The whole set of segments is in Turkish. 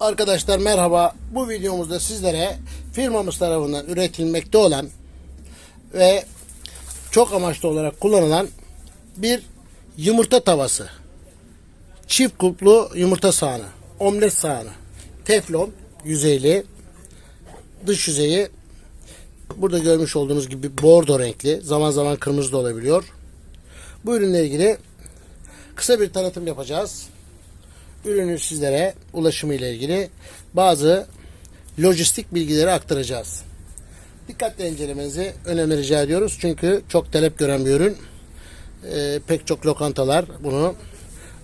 Arkadaşlar merhaba. Bu videomuzda sizlere firmamız tarafından üretilmekte olan ve çok amaçlı olarak kullanılan bir yumurta tavası. Çift kulplu yumurta sahanı. Omlet sahanı. Teflon yüzeyli. Dış yüzeyi burada görmüş olduğunuz gibi bordo renkli. Zaman zaman kırmızı da olabiliyor. Bu ürünle ilgili kısa bir tanıtım yapacağız ürünün sizlere ulaşımı ile ilgili bazı lojistik bilgileri aktaracağız. Dikkatle incelemenizi önemli rica ediyoruz. Çünkü çok talep gören bir ürün. Ee, pek çok lokantalar bunu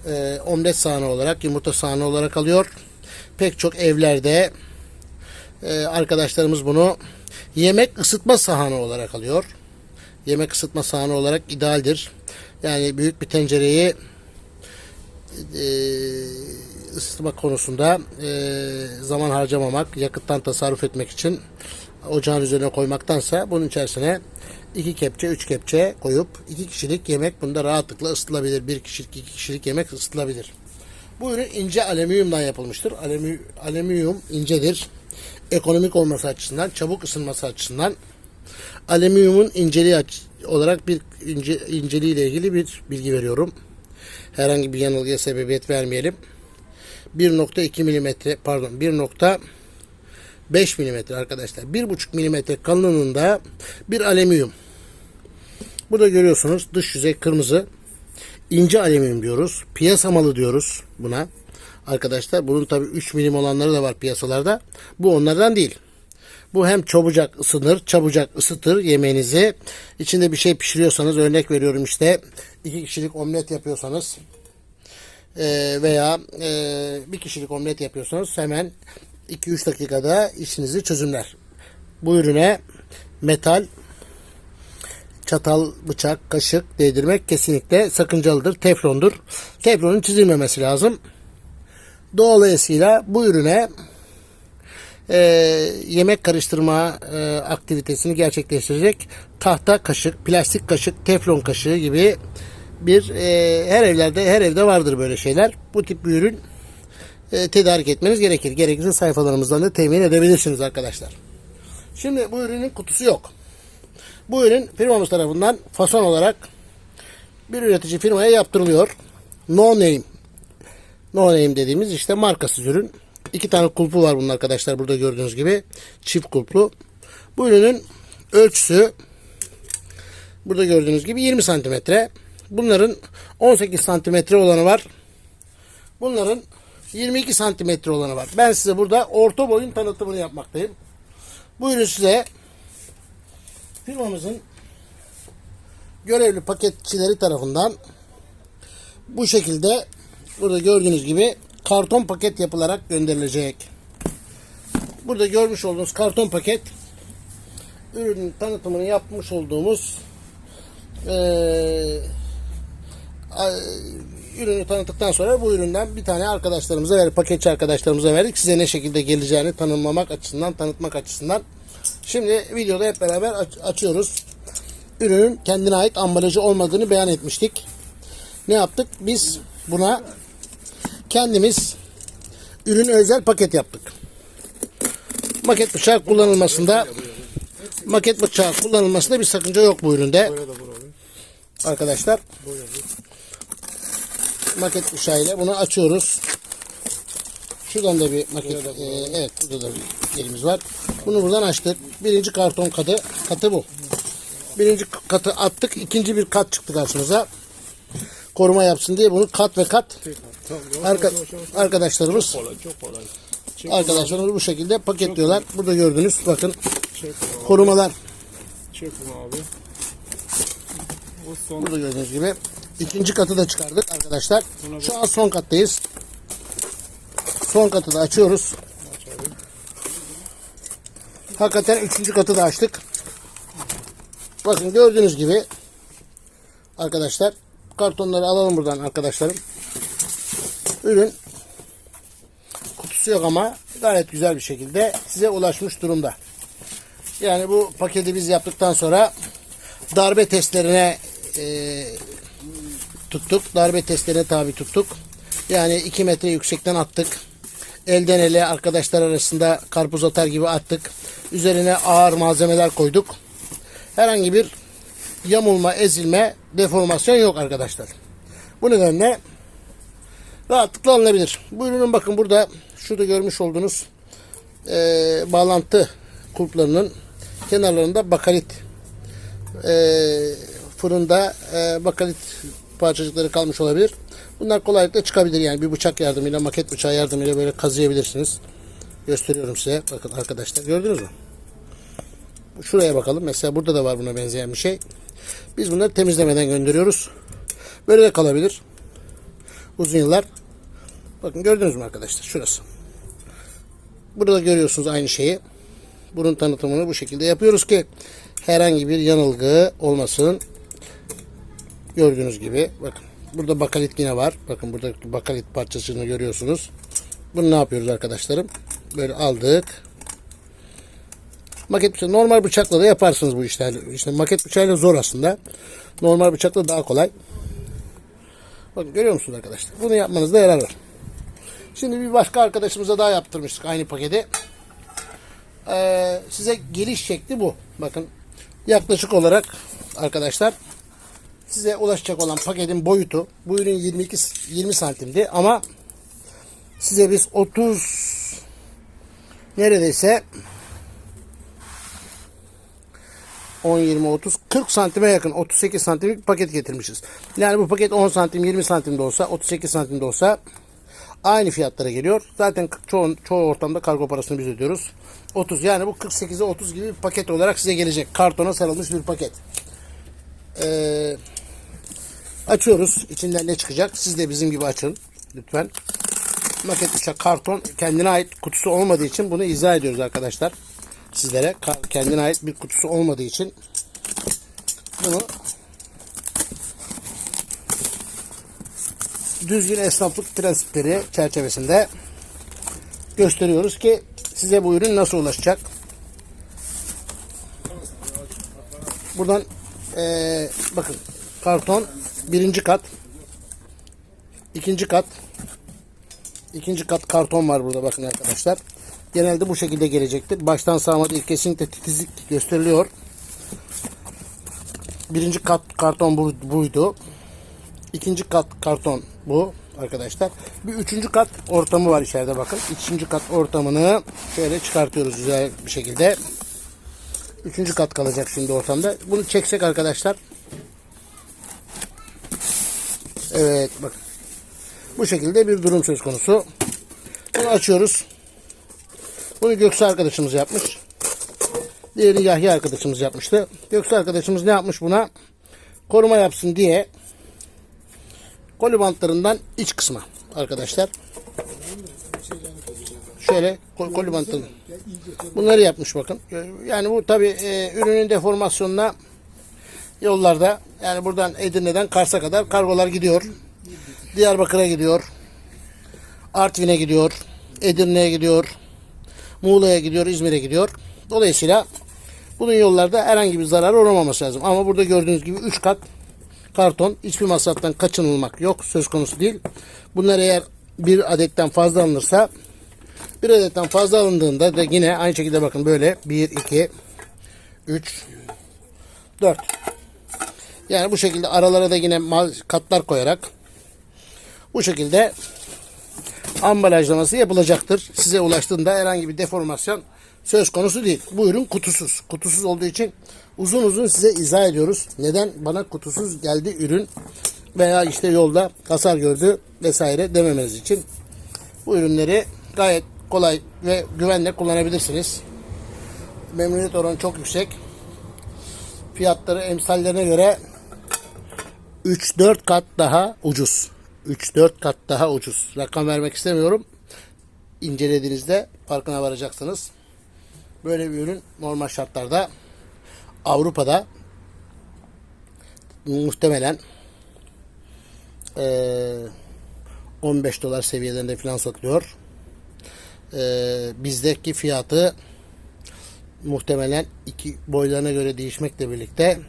e, omlet sahanı olarak, yumurta sahanı olarak alıyor. Pek çok evlerde e, arkadaşlarımız bunu yemek ısıtma sahanı olarak alıyor. Yemek ısıtma sahanı olarak idealdir. Yani büyük bir tencereyi e, ısıtma konusunda e, zaman harcamamak, yakıttan tasarruf etmek için ocağın üzerine koymaktansa bunun içerisine iki kepçe, üç kepçe koyup iki kişilik yemek bunda rahatlıkla ısıtılabilir. Bir kişilik, iki kişilik yemek ısıtılabilir. Bu ürün ince alüminyumdan yapılmıştır. Alümi, alüminyum incedir. Ekonomik olması açısından, çabuk ısınması açısından alüminyumun inceliği olarak bir ince, inceliği ile ilgili bir bilgi veriyorum herhangi bir yanılgıya sebebiyet vermeyelim. 1.2 milimetre pardon 1.5 milimetre arkadaşlar. 1.5 milimetre kalınlığında bir alüminyum. Burada görüyorsunuz dış yüzey kırmızı. ince alüminyum diyoruz. Piyasa malı diyoruz buna. Arkadaşlar bunun tabi 3 milim olanları da var piyasalarda. Bu onlardan değil. Bu hem çabucak ısınır, çabucak ısıtır yemeğinizi. İçinde bir şey pişiriyorsanız örnek veriyorum işte iki kişilik omlet yapıyorsanız e, veya e, bir kişilik omlet yapıyorsanız hemen 2-3 dakikada işinizi çözümler. Bu ürüne metal çatal, bıçak, kaşık değdirmek kesinlikle sakıncalıdır. Teflondur. Teflonun çizilmemesi lazım. Dolayısıyla bu ürüne e, yemek karıştırma e, aktivitesini gerçekleştirecek tahta kaşık, plastik kaşık, teflon kaşığı gibi bir e, her evlerde her evde vardır böyle şeyler. Bu tip bir ürün e, tedarik etmeniz gerekir. Gerekirse sayfalarımızdan da temin edebilirsiniz arkadaşlar. Şimdi bu ürünün kutusu yok. Bu ürün firmamız tarafından fason olarak bir üretici firmaya yaptırılıyor. No name. No name dediğimiz işte markasız ürün. İki tane kulpu var bunun arkadaşlar burada gördüğünüz gibi. Çift kulplu. Bu ürünün ölçüsü burada gördüğünüz gibi 20 santimetre. Bunların 18 santimetre olanı var. Bunların 22 santimetre olanı var. Ben size burada orta boyun tanıtımını yapmaktayım. Bu ürün size firmamızın görevli paketçileri tarafından bu şekilde burada gördüğünüz gibi karton paket yapılarak gönderilecek. Burada görmüş olduğunuz karton paket ürünün tanıtımını yapmış olduğumuz a- ürünü tanıttıktan sonra bu üründen bir tane arkadaşlarımıza verdik, paketçi arkadaşlarımıza verdik. Size ne şekilde geleceğini tanımlamak açısından, tanıtmak açısından. Şimdi videoda hep beraber aç- açıyoruz. Ürünün kendine ait ambalajı olmadığını beyan etmiştik. Ne yaptık? Biz buna kendimiz ürün özel paket yaptık. Maket bıçağı kullanılmasında maket bıçağı kullanılmasında bir sakınca yok bu üründe. Arkadaşlar maket bıçağı ile bunu açıyoruz. Şuradan da bir maket e, evet burada da bir yerimiz var. Bunu buradan açtık. Birinci karton katı katı bu. Birinci katı attık. ikinci bir kat çıktı karşımıza. Koruma yapsın diye bunu kat ve kat Arka, arkadaşlarımız Kolay, çok kolay. Arkadaşlarımız bu şekilde paketliyorlar. Burada gördüğünüz bakın korumalar çek abi. Son burada gördüğünüz gibi. ikinci katı da çıkardık arkadaşlar. Şu an son kattayız. Son katı da açıyoruz. Hakikaten üçüncü katı da açtık. Bakın gördüğünüz gibi arkadaşlar kartonları alalım buradan arkadaşlarım. Ürün kutusu yok ama gayet güzel bir şekilde size ulaşmış durumda. Yani bu paketi biz yaptıktan sonra darbe testlerine e, tuttuk. Darbe testlerine tabi tuttuk. Yani 2 metre yüksekten attık. elden ele arkadaşlar arasında karpuz atar gibi attık. Üzerine ağır malzemeler koyduk. Herhangi bir yamulma, ezilme, deformasyon yok arkadaşlar. Bu nedenle rahatlıkla alınabilir. Bu ürünün bakın burada şurada görmüş olduğunuz eee, bağlantı kulplarının kenarlarında bakalit eee, fırında eee, bakalit parçacıkları kalmış olabilir. Bunlar kolaylıkla çıkabilir. Yani bir bıçak yardımıyla, maket bıçağı yardımıyla böyle kazıyabilirsiniz. Gösteriyorum size. Bakın arkadaşlar gördünüz mü? Şuraya bakalım. Mesela burada da var buna benzeyen bir şey. Biz bunları temizlemeden gönderiyoruz. Böyle de kalabilir. Uzun yıllar. Bakın gördünüz mü arkadaşlar? Şurası. Burada görüyorsunuz aynı şeyi. Bunun tanıtımını bu şekilde yapıyoruz ki herhangi bir yanılgı olmasın. Gördüğünüz gibi bakın burada bakalit yine var. Bakın burada bakalit parçasını görüyorsunuz. Bunu ne yapıyoruz arkadaşlarım? Böyle aldık. Maket bıçağı normal bıçakla da yaparsınız bu işleri. İşte maket bıçağıyla zor aslında. Normal bıçakla daha kolay. Bakın görüyor musunuz arkadaşlar? Bunu yapmanızda yarar var. Şimdi bir başka arkadaşımıza daha yaptırmıştık aynı paketi. Ee, size geliş şekli bu. Bakın yaklaşık olarak arkadaşlar size ulaşacak olan paketin boyutu bu ürün 22 20 santimdi ama size biz 30 neredeyse 10, 20, 30, 40 santime yakın 38 santimlik bir paket getirmişiz. Yani bu paket 10 santim, 20 santimde olsa, 38 santimde olsa aynı fiyatlara geliyor. Zaten çoğu, çoğu ortamda kargo parasını biz ödüyoruz. 30 yani bu 48'e 30 gibi bir paket olarak size gelecek. Kartona sarılmış bir paket. Ee, açıyoruz. İçinden ne çıkacak? Siz de bizim gibi açın. Lütfen. Maket uçak karton kendine ait kutusu olmadığı için bunu izah ediyoruz arkadaşlar. Sizlere kendine ait bir kutusu olmadığı için bunu düzgün esnaflık prensipleri çerçevesinde gösteriyoruz ki size bu ürün nasıl ulaşacak. Buradan eee, bakın karton birinci kat ikinci kat ikinci kat karton var burada bakın arkadaşlar. Genelde bu şekilde gelecektir. Baştan sağma değil kesinlikle titizlik gösteriliyor. Birinci kat karton bu- buydu. İkinci kat karton bu arkadaşlar. Bir üçüncü kat ortamı var içeride bakın. Üçüncü kat ortamını şöyle çıkartıyoruz güzel bir şekilde. Üçüncü kat kalacak şimdi ortamda. Bunu çeksek arkadaşlar. Evet bakın. Bu şekilde bir durum söz konusu. Bunu açıyoruz. Bunu Göksu arkadaşımız yapmış. Diğeri Yahya arkadaşımız yapmıştı. Göksu arkadaşımız ne yapmış buna? Koruma yapsın diye koli bantlarından iç kısmı arkadaşlar. Şöyle kol- koli bantını. Bunları yapmış bakın. Yani bu tabi ürünün deformasyonuna yollarda yani buradan Edirne'den Kars'a kadar kargolar gidiyor. Diyarbakır'a gidiyor. Artvin'e gidiyor. Edirne'ye gidiyor. Muğla'ya gidiyor, İzmir'e gidiyor. Dolayısıyla bunun yollarda herhangi bir zarar olmaması lazım. Ama burada gördüğünüz gibi 3 kat karton hiçbir masraftan kaçınılmak yok. Söz konusu değil. Bunlar eğer bir adetten fazla alınırsa bir adetten fazla alındığında da yine aynı şekilde bakın böyle 1, 2, 3, 4. Yani bu şekilde aralara da yine katlar koyarak bu şekilde ambalajlaması yapılacaktır. Size ulaştığında herhangi bir deformasyon söz konusu değil. Bu ürün kutusuz. Kutusuz olduğu için uzun uzun size izah ediyoruz. Neden bana kutusuz geldi ürün veya işte yolda hasar gördü vesaire dememeniz için bu ürünleri gayet kolay ve güvenle kullanabilirsiniz. Memnuniyet oranı çok yüksek. Fiyatları emsallerine göre 3-4 kat daha ucuz. 3-4 kat daha ucuz. Rakam vermek istemiyorum. İncelediğinizde farkına varacaksınız. Böyle bir ürün normal şartlarda Avrupa'da muhtemelen eee, 15 dolar seviyelerinde falan satılıyor. Eee, bizdeki fiyatı muhtemelen iki boylarına göre değişmekle birlikte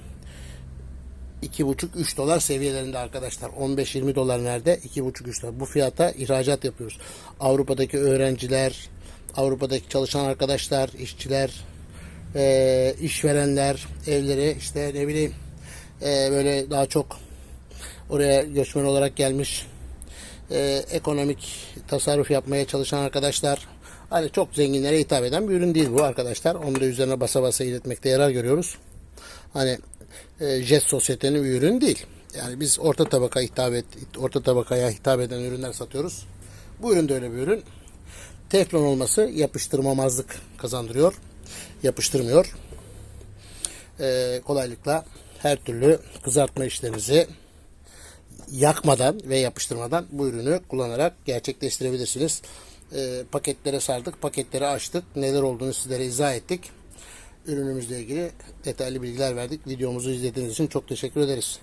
2,5-3 dolar seviyelerinde arkadaşlar. 15-20 dolar nerede? 2,5-3 dolar. Bu fiyata ihracat yapıyoruz. Avrupa'daki öğrenciler, Avrupa'daki çalışan arkadaşlar, işçiler, eee, işverenler, evleri işte ne bileyim eee, böyle daha çok oraya göçmen olarak gelmiş eee, ekonomik tasarruf yapmaya çalışan arkadaşlar hani çok zenginlere hitap eden bir ürün değil bu arkadaşlar. Onu da üzerine basa basa iletmekte yarar görüyoruz. Hani e, jet sosyetenin bir ürün değil. Yani biz orta tabaka hitap et, orta tabakaya hitap eden ürünler satıyoruz. Bu ürün de öyle bir ürün. Teflon olması yapıştırmamazlık kazandırıyor. Yapıştırmıyor. E, kolaylıkla her türlü kızartma işlerinizi yakmadan ve yapıştırmadan bu ürünü kullanarak gerçekleştirebilirsiniz. E, paketlere sardık, paketleri açtık. Neler olduğunu sizlere izah ettik. Ürünümüzle ilgili detaylı bilgiler verdik. Videomuzu izlediğiniz için çok teşekkür ederiz.